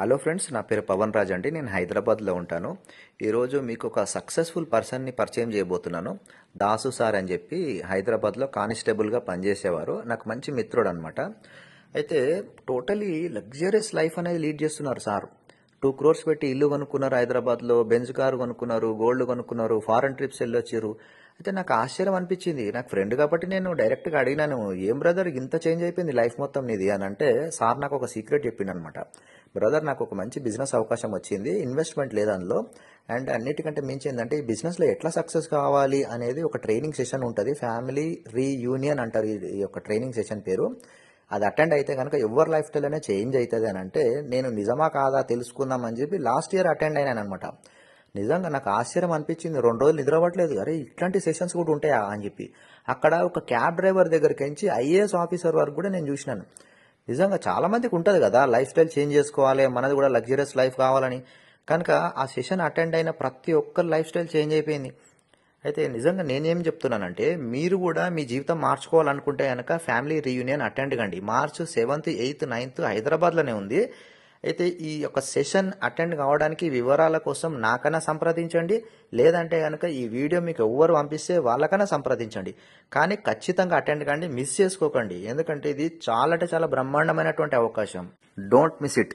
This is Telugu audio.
హలో ఫ్రెండ్స్ నా పేరు పవన్ రాజ్ అండి. నేను హైదరాబాద్లో ఉంటాను. ఈరోజు మీకు ఒక సక్సెస్ఫుల్ పర్సన్ని పరిచయం చేయబోతున్నాను. దాసు సార్ అని చెప్పి హైదరాబాద్లో కానిస్టేబుల్గా పనిచేసేవారు. నాకు మంచి మిత్రుడు అనమాట అయితే టోటలీ లగ్జరియస్ లైఫ్ అనేది లీడ్ చేస్తున్నారు సార్. టూ క్రోర్స్ పెట్టి ఇల్లు కొనుక్కున్నారు హైదరాబాద్లో బెంజ్ కారు కొనుక్కున్నారు గోల్డ్ కొనుక్కున్నారు ఫారెన్ ట్రిప్స్ వెళ్ళొచ్చారు. అయితే నాకు ఆశ్చర్యం అనిపించింది. నాకు ఫ్రెండ్ కాబట్టి నేను డైరెక్ట్గా అడిగినాను ఏం బ్రదర్ ఇంత చేంజ్ అయిపోయింది లైఫ్ మొత్తం నీది? అని అంటే సార్ నాకు ఒక సీక్రెట్ చెప్పిండు అనమాట బ్రదర్ నాకు ఒక మంచి బిజినెస్ అవకాశం వచ్చింది. ఇన్వెస్ట్మెంట్ లేదు అందులో. అండ్ అన్నిటికంటే మించి ఏంటంటే ఈ బిజినెస్లో ఎట్లా సక్సెస్ కావాలి అనేది ఒక ట్రైనింగ్ సెషన్ ఉంటుంది. ఫ్యామిలీ రీయూనియన్ అంటారు ఈ- యొక్క ట్రైనింగ్ సెషన్ పేరు. అది అటెండ్ అయితే కనుక ఎవరి లైఫ్ స్టైల్ అనేది చేంజ్ అవుతుంది అని అంటే నేను నిజమా కాదా తెలుసుకుందాం అని చెప్పి లాస్ట్ ఇయర్ అటెండ్ అయినాను అనమాట నిజంగా నాకు ఆశ్చర్యం అనిపించింది. రెండు రోజులు నిద్రపట్టలేదు అరే ఇట్లాంటి సెషన్స్ కూడా ఉంటాయా అని చెప్పి. అక్కడ ఒక క్యాబ్ డ్రైవర్ దగ్గరికి నుంచి ఐఏఎస్ ఆఫీసర్ వరకు కూడా నేను చూసినాను. నిజంగా చాలా మందికి ఉంటుంది కదా. లైఫ్ స్టైల్ చేంజ్ చేసుకోవాలి మనది కూడా లగ్జరియస్ లైఫ్ కావాలని. కనుక ఆ సెషన్ అటెండ్ అయిన ప్రతి ఒక్కరి లైఫ్ స్టైల్ చేంజ్ అయిపోయింది. అయితే నిజంగా నేనేం చెప్తున్నానంటే మీరు కూడా మీ జీవితం మార్చుకోవాలనుకుంటే కనుక ఫ్యామిలీ రీయూనియన్ అటెండ్ కండి. మార్చ్ సెవెంత్ ఎయిత్ నైన్త్ హైదరాబాద్లోనే ఉంది. అయితే ఈ యొక్క సెషన్ అటెండ్ కావడానికి వివరాల కోసం నాకన్నా సంప్రదించండి. లేదంటే కనుక ఈ వీడియో మీకు ఎవ్వరు పంపిస్తే వాళ్ళకన్నా సంప్రదించండి. కానీ ఖచ్చితంగా అటెండ్ కండి మిస్ చేసుకోకండి. ఎందుకంటే ఇది చాలా అంటే చాలా బ్రహ్మాండమైనటువంటి అవకాశం. Don't miss it